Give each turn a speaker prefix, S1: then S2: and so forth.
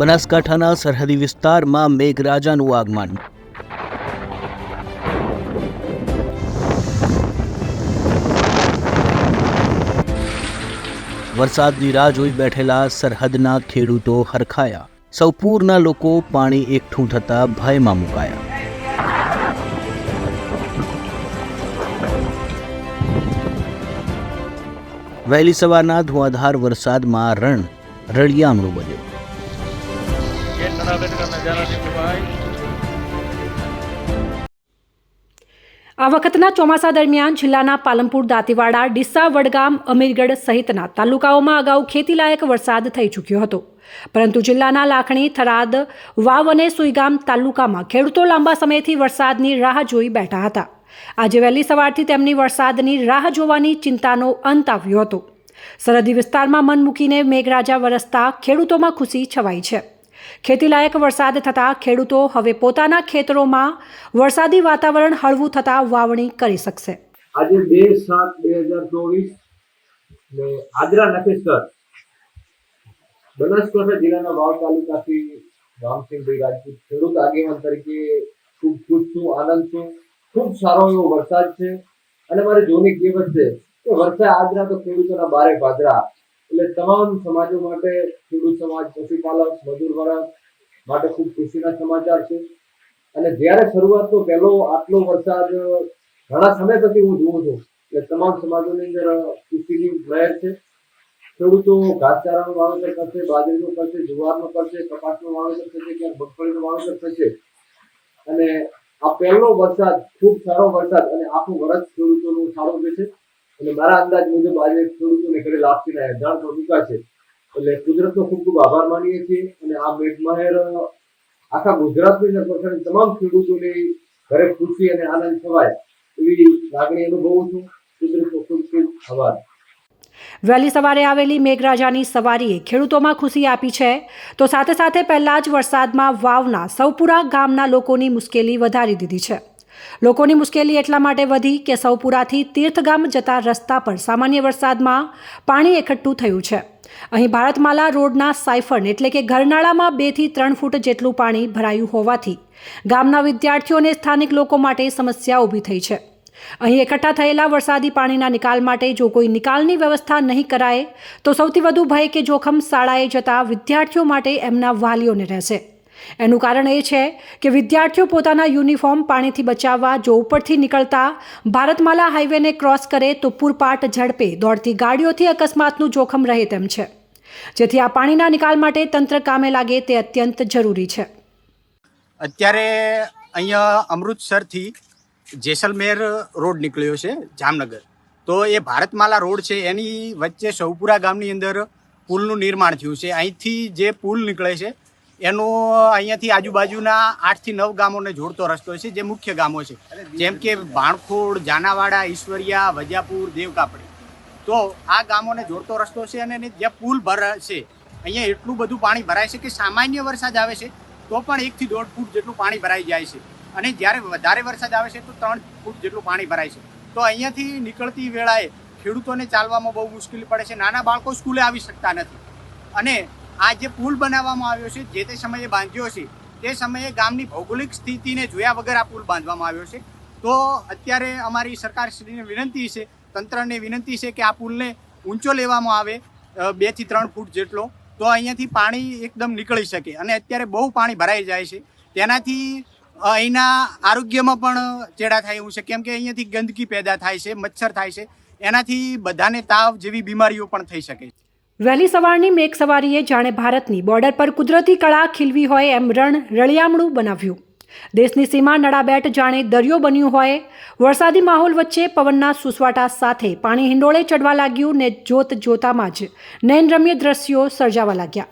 S1: બનાસકાંઠાના સરહદી વિસ્તારમાં મેઘરાજાનું આગમન. વરસાદની રાહ જોઈ બેઠેલા સરહદના ખેડૂતો હરખાયા. સૌપૂરના લોકો પાણી એકઠું થતાં ભયમાં મુકાયા. વહેલી સવારના ધુઆધાર વરસાદમાં રણ રળિયામણું બન્યું.
S2: આ વખતના ચોમાસા દરમિયાન જિલ્લાના પાલનપુર, દાંતીવાડા, ડીસા, વડગામ, અમીરગઢ સહિતના તાલુકાઓમાં અગાઉ ખેતીલાયક વરસાદ થઈ ચૂક્યો હતો. પરંતુ જિલ્લાના લાખણી, થરાદ, વાવ અને સુઈગામ તાલુકામાં ખેડૂતો લાંબા સમયથી વરસાદની રાહ જોઈ બેઠા હતા. આજે વહેલી સવારથી તેમની વરસાદની રાહ જોવાની ચિંતાનો અંત આવ્યો હતો. સરહદી વિસ્તારમાં મન મૂકીને મેઘરાજા વરસતા ખેડૂતોમાં ખુશી છવાઈ છે. ખેતીલાયક વરસાદ થતાં ખેડૂતો હવે પોતાના ખેતરોમાં વરસાદી વાતાવરણ હળવું થતાં વાવણી કરી શકશે.
S3: આજે બે સાત બે હજાર ચોવીસ ને આદરા નખેસર બનાસકાંઠા જિલ્લાના વાવ તાલુકાથી રામસિંહભાઈ રાજપૂત ખેડૂત આગેવાન તરીકે ખૂબ ખુશ છું, આનંદ છું. ખૂબ સારો એવો વરસાદ છે. અને મારે જોની કહેવત છે કે વરસાદ આદરા તો ખેડૂતોના બારે પાદરા એટલે તમામ સમાજો માટે ખેડૂત સમાજ, પશુપાલક, મજૂર વર્ગ માટે ખૂબ ખુશીના સમાચાર છે. અને જ્યારે શરૂઆતનો પહેલો આટલો વરસાદ, ઘણા સમય પછી હું જોઉં છું, એટલે તમામ સમાજોની અંદર ખુશીની લહેર છે. ખેડૂતો ઘાસચારાનું વાવેતર કરશે, બાજરીનું કરશે, જુવારનું કરશે, કપાસનું વાવેતર થશે ક્યાંક મગફળીનું વાવેતર થશે અને આ પહેલો વરસાદ ખૂબ સારો વરસાદ અને આખું વરસ ખેડૂતોનું સારું જશે અને મારા અંદાજ મુજબ આજે ખેડૂતોને ઘરે લાભથી જાણ પણ મૂકાશે એટલે કુદરતનો ખૂબ ખૂબ આભાર માનીએ છીએ અને આ મેઘમાહેર આખા ગુજરાતની અંદર તમામ ખેડૂતોને ઘરે ખુશી અને આનંદ થવાય એવી લાગણી અનુભવું છું. કુદરતનો ખૂબ ખૂબ આભાર.
S2: વહેલી સવારે આવેલી મેઘરાજાની સવારીએ ખેડૂતોમાં ખુશી આપી છે. તો સાથે સાથે પહેલા જ વરસાદમાં વાવના સૌપુરા ગામના લોકોની મુશ્કેલી વધારી દીધી છે. લોકોની મુશ્કેલી એટલા માટે વધી કે સૌપુરાથી તીર્થગામ જતા રસ્તા પર સામાન્ય વરસાદમાં પાણી એકઠું થયું છે. અહીં ભારતમાલા રોડના સાયફન એટલે કે ઘરનાળામાં બેથી ત્રણ ફૂટ જેટલું પાણી ભરાયું હોવાથી ગામના વિદ્યાર્થીઓ અને સ્થાનિક લોકો માટે સમસ્યા ઊભી થઈ છે. અહીં એકઠા થયેલા વરસાદી પાણીના નિકાલ માટે જો કોઈ નિકાલની વ્યવસ્થા નહીં કરાય, તો સૌથી વધુ ભય કે જોખમ શાળાએ જતા વિદ્યાર્થીઓ માટે એમના વાલીઓને રહેશે. એનું કારણ એ છે કે વિદ્યાર્થીઓ પોતાના યુનિફોર્મ પાણીથી બચાવવા જો ઉપરથી નીકળતા ભારતમાલા હાઈવેને ક્રોસ કરે તો પૂરપાટ ઝડપે દોડતી ગાડીઓથી અકસ્માતનું જોખમ રહે તેમ છે. જેથી આ પાણીના નિકાલ માટે તંત્ર કામે લાગે તે અત્યંત જરૂરી છે.
S4: અત્યારે અહીંયા અમૃતસરથી જેસલમેર રોડ નીકળ્યો છે, જામનગર. તો એ ભારતમાલા રોડ છે, એની વચ્ચે સૌપુરા ગામની અંદર પુલનું નિર્માણ થયું છે. અહીંથી જે પુલ નીકળે છે એનો અહીંયાથી આજુબાજુના આઠથી નવ ગામોને જોડતો રસ્તો છે, જે મુખ્ય ગામો છે. જેમ કે ભાણખોડ જાનાવાડા, ઈશ્વરિયા વજાપુર દેવકાપડી. તો આ ગામોને જોડતો રસ્તો છે અને જે પુલ ભર છે, અહીંયા એટલું બધું પાણી ભરાય છે કે સામાન્ય વરસાદ આવે છે, તો પણ એકથી દોઢ ફૂટ જેટલું પાણી ભરાઈ જાય છે. અને જ્યારે વધારે વરસાદ આવે છે, તો ત્રણ ફૂટ જેટલું પાણી ભરાય છે. તો અહીંયાથી નીકળતી વેળાએ ખેડૂતોને ચાલવામાં બહુ મુશ્કેલી પડે છે. નાના બાળકો સ્કૂલે આવી શકતા નથી. અને આ જે પુલ બનાવવામાં આવ્યો છે, જે તે સમયે બાંધ્યો છે, તે સમયે ગામની ભૌગોલિક સ્થિતિને જોયા વગર આ પુલ બાંધવામાં આવ્યો છે. તો અત્યારે અમારી સરકારશ્રીને વિનંતી છે, તંત્રને વિનંતી છે કે આ પુલને ઊંચો લેવામાં આવે બેથી ત્રણ ફૂટ જેટલો, તો અહીંયાથી પાણી એકદમ નીકળી શકે. અને અત્યારે બહુ પાણી ભરાઈ જાય છે. તેનાથી અહીંના આરોગ્યમાં પણ ચેડા થાય એવું છે. કેમ કે અહીંયાથી ગંદકી પેદા થાય છે, મચ્છર થાય છે. એનાથી બધાને તાવ જેવી બીમારીઓ પણ થઈ શકે છે.
S2: વહેલી સવારની મેઘ સવારીએ જાણે ભારતની બોર્ડર પર કુદરતી કળા ખીલવી હોય એમ રણ રળિયામણું બનાવ્યું. દેશની સીમા નડાબેટ જાણે દરિયો બન્યું હોય. વરસાદી માહોલ વચ્ચે પવનના સુસવાટા સાથે પાણી હિંડોળે ચડવા લાગ્યું ને જોત જોતામાં જ નયનરમ્ય દ્રશ્યો સર્જાવા લાગ્યા.